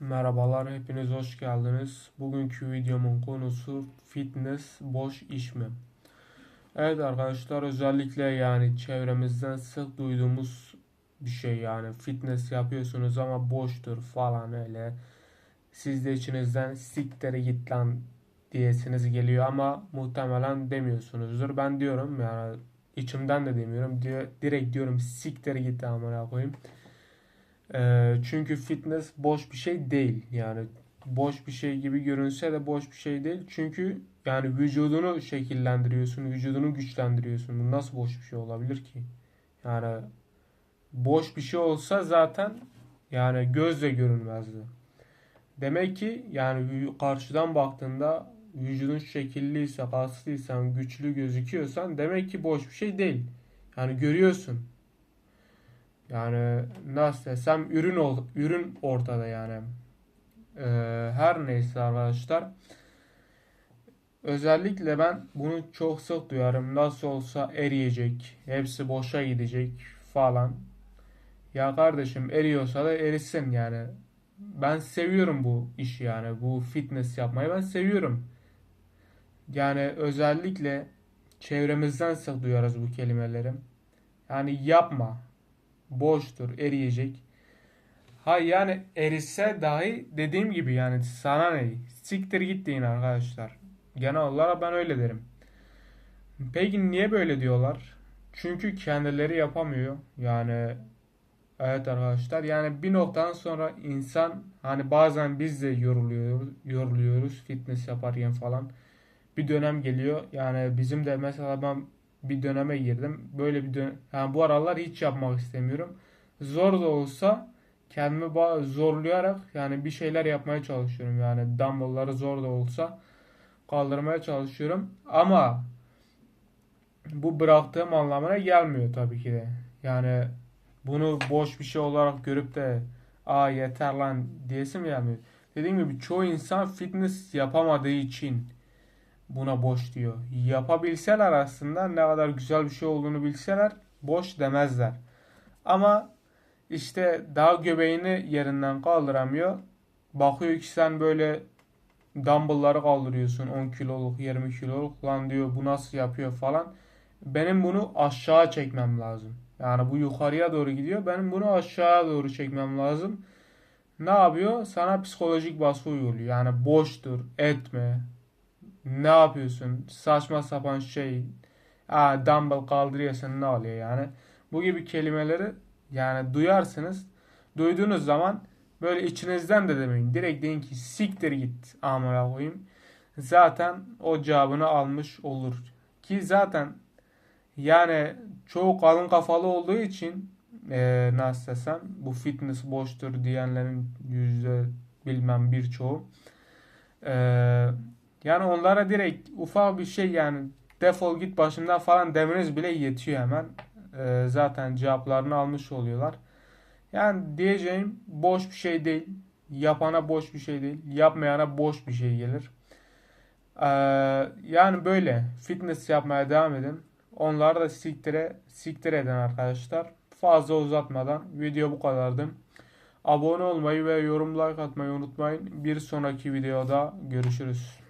Merhabalar, hepiniz hoş geldiniz. Bugünkü videomun konusu fitness boş iş mi? Evet arkadaşlar özellikle yani çevremizden sık duyduğumuz bir şey yani fitness yapıyorsunuz ama boştur falan öyle. Siz de içinizden siktere git lan diyesiniz geliyor ama muhtemelen demiyorsunuzdur. Ben diyorum yani içimden de demiyorum. Di- Direkt diyorum siktere git amına koyayım. Ee, çünkü fitness boş bir şey değil. Yani boş bir şey gibi görünse de boş bir şey değil. Çünkü yani vücudunu şekillendiriyorsun, vücudunu güçlendiriyorsun. Bu nasıl boş bir şey olabilir ki? Yani boş bir şey olsa zaten yani gözle görünmezdi. Demek ki yani karşıdan baktığında vücudun şekilliyse, kaslıysan, güçlü gözüküyorsan demek ki boş bir şey değil. Yani görüyorsun. Yani nasıl desem ürün ol, ürün ortada yani. Ee, her neyse arkadaşlar. Özellikle ben bunu çok sık duyarım. Nasıl olsa eriyecek. Hepsi boşa gidecek falan. Ya kardeşim eriyorsa da erisin yani. Ben seviyorum bu işi yani. Bu fitness yapmayı ben seviyorum. Yani özellikle çevremizden sık duyarız bu kelimeleri. Yani yapma boştur, eriyecek. Ha yani erise dahi dediğim gibi yani sana ne? Siktir git deyin arkadaşlar. Genel olarak ben öyle derim. Peki niye böyle diyorlar? Çünkü kendileri yapamıyor. Yani evet arkadaşlar yani bir noktadan sonra insan hani bazen biz de yoruluyoruz, yoruluyoruz fitness yaparken falan. Bir dönem geliyor. Yani bizim de mesela ben bir döneme girdim. Böyle bir dön yani bu aralar hiç yapmak istemiyorum. Zor da olsa kendimi zorlayarak yani bir şeyler yapmaya çalışıyorum. Yani dumbbellları zor da olsa kaldırmaya çalışıyorum. Ama bu bıraktığım anlamına gelmiyor tabii ki de. Yani bunu boş bir şey olarak görüp de aa yeter lan diyesim gelmiyor. Dediğim gibi çoğu insan fitness yapamadığı için buna boş diyor. Yapabilseler aslında ne kadar güzel bir şey olduğunu bilseler boş demezler. Ama işte daha göbeğini yerinden kaldıramıyor. Bakıyor ki sen böyle dumbbellları kaldırıyorsun 10 kiloluk 20 kiloluk lan diyor bu nasıl yapıyor falan. Benim bunu aşağı çekmem lazım. Yani bu yukarıya doğru gidiyor. Benim bunu aşağı doğru çekmem lazım. Ne yapıyor? Sana psikolojik baskı uyguluyor. Yani boştur, etme, ne yapıyorsun? Saçma sapan şey. Aa, dumbbell kaldırıyorsun ne oluyor yani? Bu gibi kelimeleri yani duyarsınız. Duyduğunuz zaman böyle içinizden de demeyin. Direkt deyin ki siktir git amına koyayım. Zaten o cevabını almış olur. Ki zaten yani çoğu kalın kafalı olduğu için eee nasıl desem bu fitness boştur diyenlerin yüzde bilmem birçoğu. Eee yani onlara direkt ufak bir şey yani defol git başımdan falan demeniz bile yetiyor hemen. Ee, zaten cevaplarını almış oluyorlar. Yani diyeceğim boş bir şey değil. Yapana boş bir şey değil. Yapmayana boş bir şey gelir. Ee, yani böyle fitness yapmaya devam edin. Onları da siktire, siktir edin arkadaşlar. Fazla uzatmadan video bu kadardı. Abone olmayı ve yorum like atmayı unutmayın. Bir sonraki videoda görüşürüz.